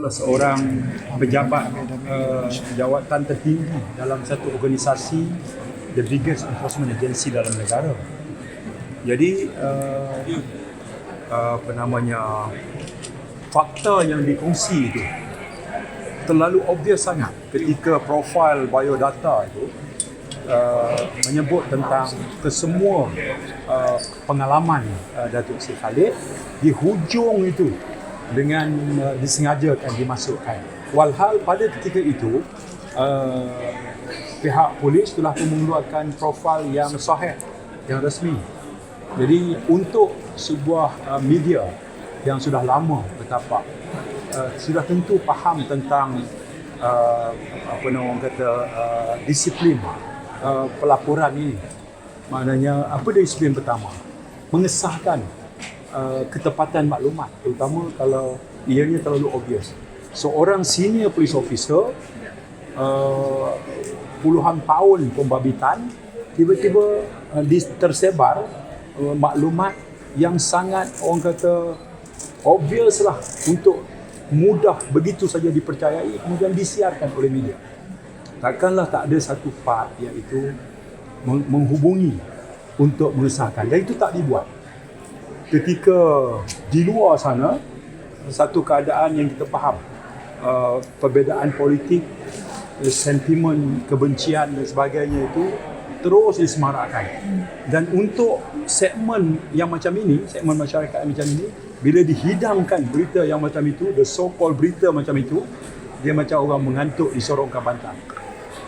adalah seorang pejabat uh, jawatan tertinggi dalam satu organisasi the biggest enforcement agency dalam negara. Jadi uh, apa namanya fakta yang dikongsi itu terlalu obvious sangat ketika profil biodata itu uh, menyebut tentang kesemua uh, pengalaman uh, Datuk Seri Khalid di hujung itu dengan uh, disengajakan dimasukkan. Walhal pada ketika itu uh, pihak polis telah mengeluarkan profil yang sahih, yang resmi. Jadi untuk sebuah uh, media yang sudah lama bertapak uh, sudah tentu faham tentang uh, apa nama orang kata uh, disiplin uh, pelaporan ini. Maknanya apa disiplin pertama? Mengesahkan uh, ketepatan maklumat terutama kalau ianya terlalu obvious. Seorang senior police officer uh, puluhan tahun pembabitan tiba-tiba uh, tersebar uh, maklumat yang sangat orang kata obvious lah untuk mudah begitu saja dipercayai kemudian disiarkan oleh media. Takkanlah tak ada satu part iaitu meng- menghubungi untuk mengesahkan dan itu tak dibuat. Ketika di luar sana satu keadaan yang kita faham uh, perbezaan politik sentimen kebencian dan sebagainya itu terus disemarakkan dan untuk segmen yang macam ini segmen masyarakat yang macam ini bila dihidangkan berita yang macam itu the so called berita macam itu dia macam orang mengantuk di sorongkan bantal.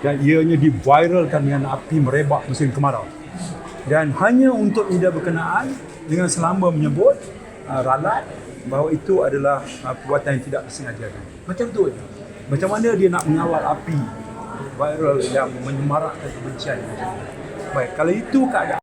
Dan ianya diviralkan dengan api merebak musim kemarau. Dan hanya untuk media berkenaan dengan selamba menyebut uh, ralat bahawa itu adalah uh, perbuatan yang tidak disengajakan macam tu je. Macam mana dia nak mengawal api viral yang menyemarakkan kebencian? Baik kalau itu keadaan